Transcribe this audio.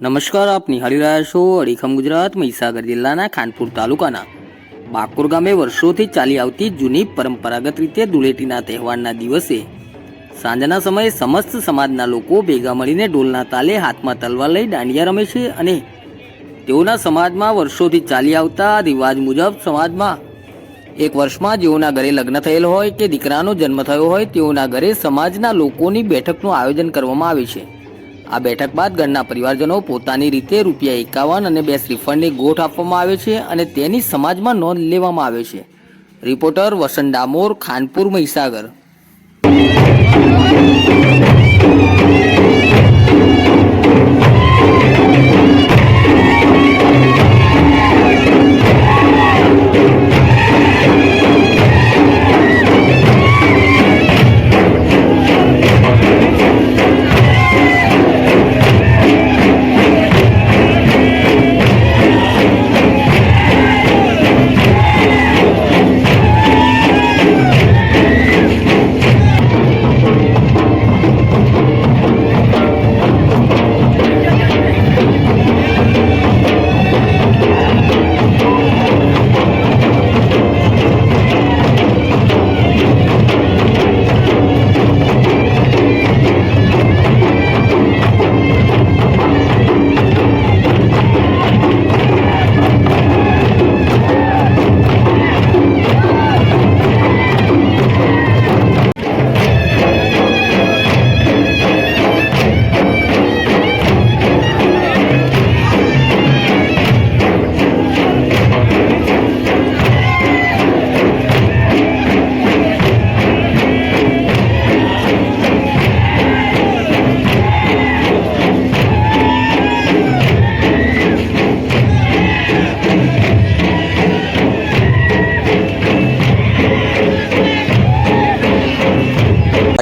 નમસ્કાર, આપ નિહાળી રહ્યા છો અડીખમ ગુજરાત મહીસાગર જિલ્લાના ખાનપુર તાલુકાના. બાકોર ગામે વર્ષોથી ચાલી આવતી જૂની પરંપરાગત રીતે ધૂળેટીના તહેવારના દિવસે સાંજના સમયે સમસ્ત સમાજના લોકો ભેગા મળીને ઢોલના તાલે હાથમાં તલવાર લઈ દાંડિયા રમે છે અને તેઓના સમાજમાં વર્ષોથી ચાલી આવતા રિવાજ મુજબ સમાજમાં એક વર્ષમાં જેઓના ઘરે લગ્ન થયેલ હોય કે દીકરાનો જન્મ થયો હોય તેઓના ઘરે સમાજના લોકોની બેઠકનું આયોજન કરવામાં આવે છે. આ બેઠક બાદ ઘરના પરિવારજનો પોતાની રીતે રૂપિયા એકાવન અને બે શ્રીફળની ગોઠ આપવામાં આવે છે અને તેની સમાજમાં નોંધ લેવામાં આવે છે. રિપોર્ટર વસંત ડામોર, ખાનપુર, મહીસાગર.